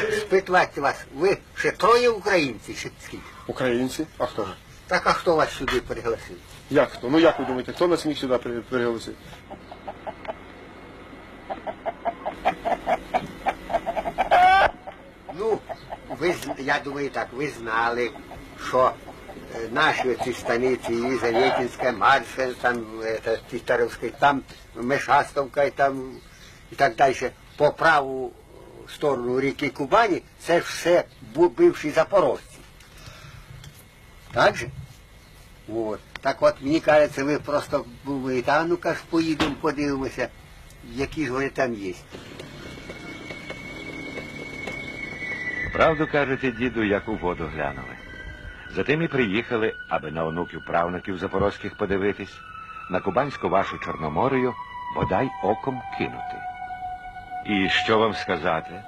спитувати вас, ви ще троє українці, чи скільки? Українці? А хто ж? Так а хто вас сюди пригласив? Як хто? Ну як ви думаєте, хто нас міг сюди при- Ну, ви я думаю так, ви знали, що е, наші ці станиці, і Єлизаветинська, Маршин, там, это, Тістаровська, там Мешастовка і там і так далі, по праву сторону ріки Кубані, це ж все бивші запорожці. Так же? От. Так от мені кажеться, ви просто думаєте, а ну-ка ж поїдемо, подивимося, які ж вони там є. Правду кажете, діду, як у воду глянули. Затим і приїхали, аби на онуків правнуків запорозьких подивитись, на кубанську вашу Чорноморію бодай оком кинути. І що вам сказати?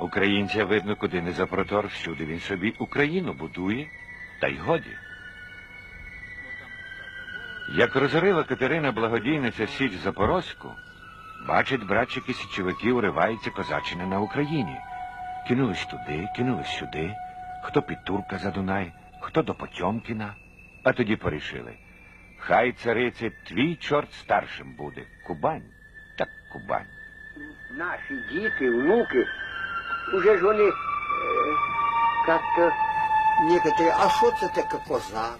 Українця, видно, куди не запротор, всюди він собі Україну будує, та й годі. Як розорила Катерина благодійниця Січ Запорозьку, бачить братчики січовиків ривається козачина на Україні. Кинулись туди, кинулись сюди, хто під Турка за Дунай, хто до Потьомкіна. А тоді порішили. Хай царице твій чорт старшим буде. Кубань, так Кубань. Наші діти, внуки, уже ж вони е, как-то некоторые, а що це таке козак?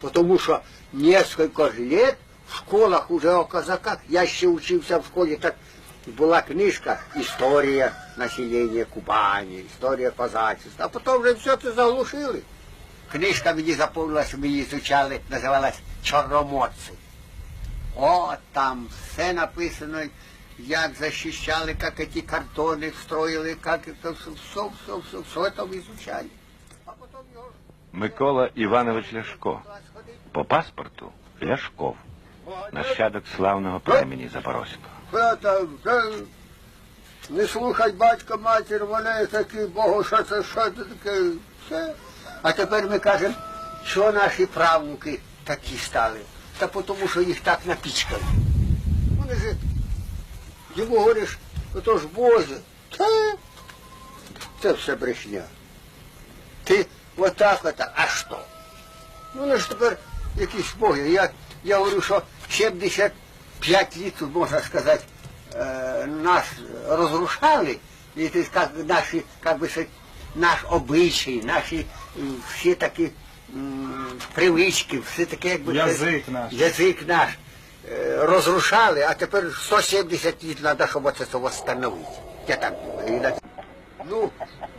Потому що несколько лет в школах уже о казаках, я ще учився в школі, так була книжка «Історія населення Кубані», «Історія козачества», а потім вже все це заглушили. Книжка мені заповнилась, ми її изучали, називалась «Чорноморці». О, там все написано, як захищали, як ці картони строїли, як це все, все, все, все, все там изучали. Микола Іванович Ляшко. По паспорту Ляшков. Нащадок славного племені Запорозького. Це це не слухать батька, матір, вони такі, Богу, що це, що це таке, все. А тепер ми кажемо, що наші правнуки такі стали. Та тому, що їх так напічкали. Вони ж, йому говориш, ото ж Боже, та це все брехня. Ти отак, отак, а що? Ну, вони ж тепер якісь боги. Я, я говорю, що 75 літ, можна сказати, е, нас розрушали, і наші, як би сказати, наш обичай, наші всі такі м, привички, все таке, якби Язик наш. язик наш розрушали, а тепер 170 літ треба, щоб оце це восстановити. Я так думаю. Ну,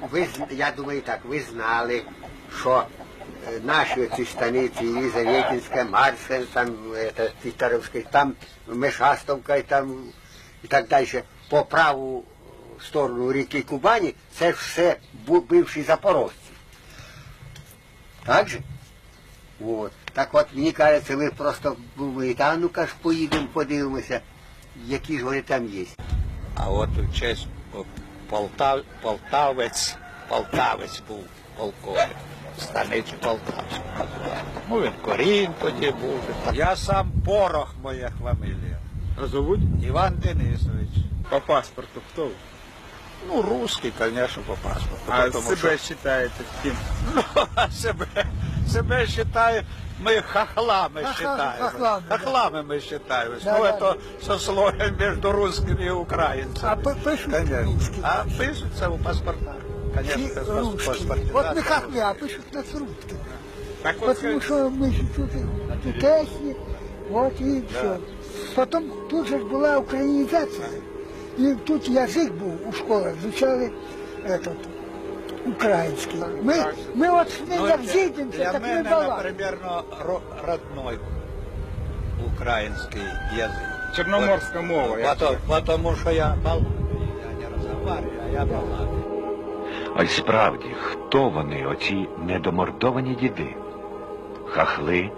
ви, я думаю так, ви знали, що е, наші ці станиці, Єлизаветинська, Маршин, там, это, там Мешастовка і там і так далі, по праву сторону ріки Кубані, це все бивші запорожці. Так же? От. Так от мені кажеться, ви просто думаєте, а ну-ка ж поїдемо, подивимося, які ж вони там є. А от у честь Полтав, Полтавець, Полтавець був полковник, станицю Полтавську називали. Ну він Корінь тоді був. Я сам Порох моя фамілія. А зовуть? Іван Денисович. По паспорту хто? ви? Ну, русский, конечно, по паспорту. А потому себе що- вважаєте ким? Ну, а себе, себе считаю, мы хохлами Хохла- считаем. хохлами, да. Хохлами мы считаем. Да, ну, да. это сословие между русскими и украинцами. А пи- пишуть Конечно. русські. А пишется у паспортах. Конечно, Всі это в русські. паспорте. От да, не это хахли, а пишуть нас русські. Так вот, Потому що ми ж тут тутешні, от і все. Потім тут же ж була українізація. І тут язик був у школах, звучали этот, український. Ми, ми от ну, як для- зійдемося, так например, ну, ро- родной украинский язык. Чорноморська мова. Потому, потому что я балакаю, я не разговариваю, а я балакаю. А й справді, хто вони, оці недомордовані діди? Хахли,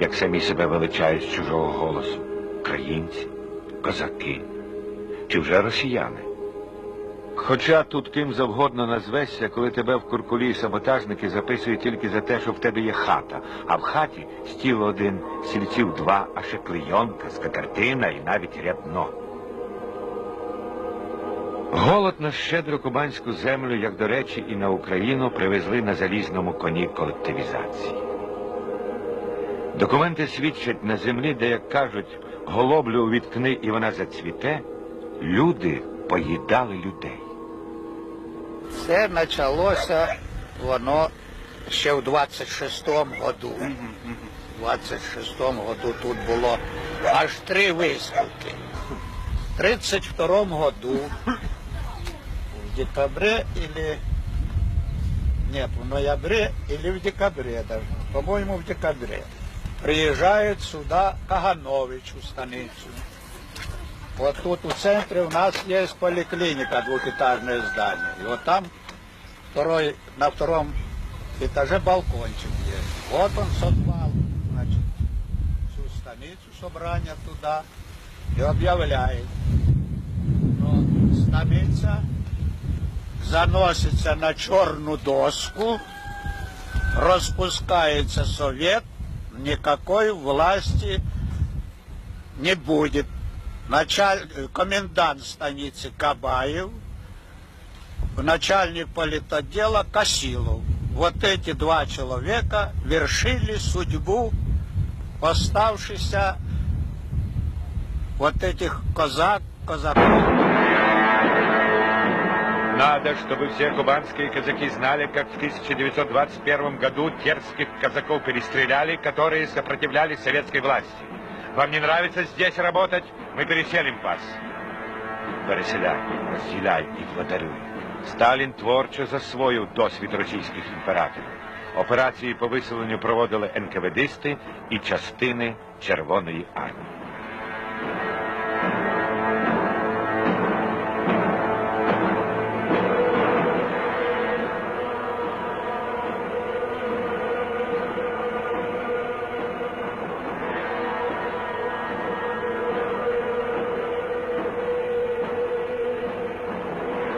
як самі себе величають з чужого голосу, українці, козаки, чи вже росіяни? Хоча тут ким завгодно назвешся, коли тебе в куркулі саботажники записують тільки за те, що в тебе є хата, а в хаті стіл один, сільців два, а ще клейонка, скатертина і навіть рядно. Голод на щедру кубанську землю, як до речі, і на Україну привезли на залізному коні колективізації. Документи свідчать на землі, де, як кажуть, голоблю увіткни і вона зацвіте, люди поїдали людей. Це почалося воно ще в 26-му году. В 26-му году тут було аж три виставки. В 32-му году в декабре или нет, в ноябре или в декабре даже, по-моему, в декабре, приезжает сюда Каганович у станицу. Вот тут в центре у нас есть поликлиника, двухэтажное здание. И вот там второй, на втором этаже балкончик есть. Вот он созвал, значит, всю станицу собрания туда и объявляет. Но станица заносится на черную доску, распускается совет, никакой власти не будет. Началь... Комендант станицы Кабаев, начальник политотдела Косилов. Вот эти два человека вершили судьбу оставшихся вот этих козак, казаков. Надо, чтобы все кубанские казаки знали, как в 1921 году дерзких казаков перестреляли, которые сопротивлялись советской власти. Вам не нравится здесь работать? Мы переселим вас. Переселяй, розділяй і владарюй. Сталін творчо засвоїв досвід російських імператорів. Операції по виселенню проводили НКВДисти і частини Червоної армії.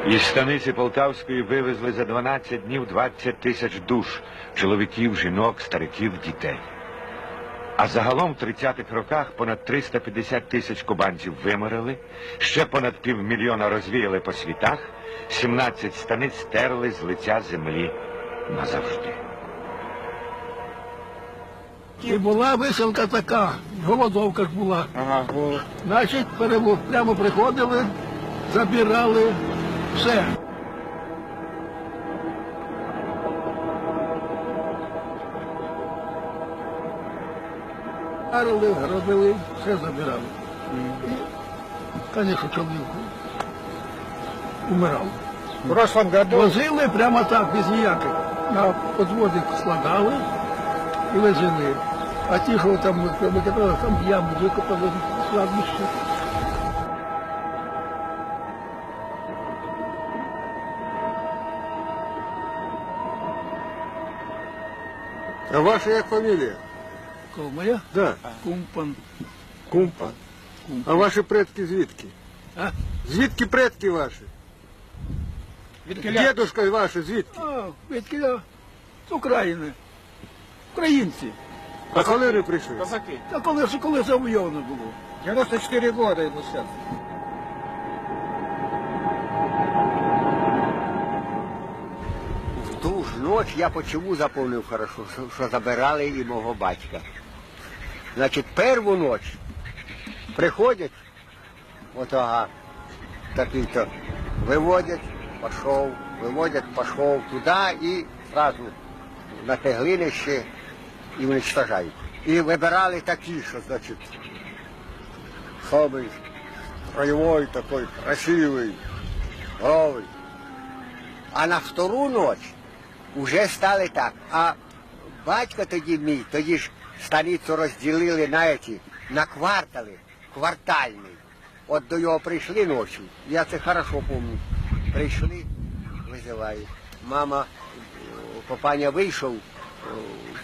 Із станиці Полтавської вивезли за 12 днів 20 тисяч душ чоловіків, жінок, стариків, дітей. А загалом в 30-х роках понад 350 тисяч кубанців виморили, ще понад півмільйона розвіяли по світах, 17 станиць стерли з лиця землі назавжди. І була виселка така, голодовка ж була. Ага, Значить, прямо приходили, забирали все. Арили, робили, все забирали. І, звісно, чоловік умирав. в прошлом году Возили прямо так, без ніяких. На подводи складали і везли. А ті, що там там яму викопали кладбище. А ваша як фамілія? Кого моя? Да. Кумпан. Кумпа. А ваші предки звідки? А? Звідки предки ваші? Дедушка ваш звідки? А, відки я з України. Українці. А коли вони прийшли? Казаки. Та коли ж коли завойовано було. 94 года ему сейчас. Ночь я почему запомнив хорошо, що, забирали і мого батька. Значить, перву ніч приходять, от ага, такий-то, виводять, пішов, виводять, пішов туди і одразу на те глинище і уничтожають. І вибирали такі, що, значить, самий строєвий такий, красивий, здоровий. А на втору ніч вже стали так. А батько тоді мій, тоді ж станицю розділили на, ці, на квартали, квартальний. От до його прийшли ночі, я це хорошо пам'ятаю. Прийшли, визивають. Мама, папаня вийшов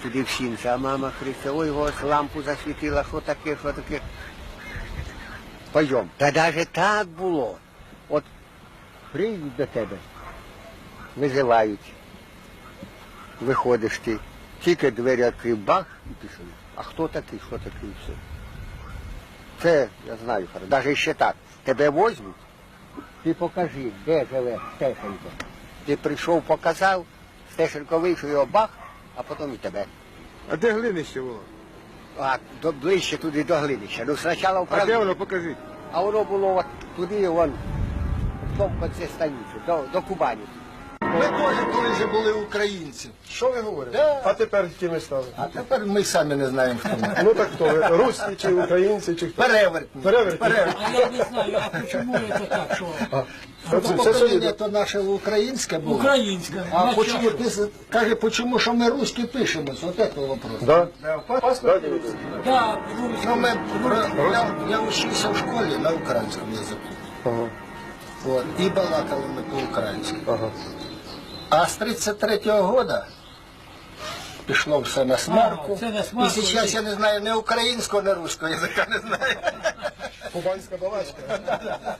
туди в сінце, а мама Христа, ой, ось лампу засвітила, що таке, що таке. Пойдем. Та навіть так було. От прийдуть до тебе, визивають. Виходиш ти, тільки двері відкрив, бах і пішов. А хто такий, що такий, все. Це я знаю, навіть ще так. Тебе возьмуть, Ти покажи, де живе Стешенко. Ти прийшов, показав, Стешенко вийшов його бах, а потім і тебе. А де глинище було? А до, ближче туди до глинища. Ну спочатку А де воно покажіть? а воно було от туди, вон, в тому конці станиці, до, до Кубані. Ми теж колись були українці. Що ви говорите? Да. А тепер ким стали? А тепер ми самі не знаємо, хто ми. Ну так хто ви? Русські чи українці, чи хто? Перевертні. Перевертні. А я не знаю, а почему это так, что Це Покоління то наше українське було. украинское? А почему ти каже, почему що ми русські пишемось? От це вопрос. Да? Паспорт. Да, Ну, ми, про- я, я вчився в школі на українському язику. Ага. От, і балакали ми по-українськи. Ага. А з 33-го года пішло все на смарку. А, це смарку. і зараз я не знаю ні українського, ні русського язика не знаю. Кубанська балачка.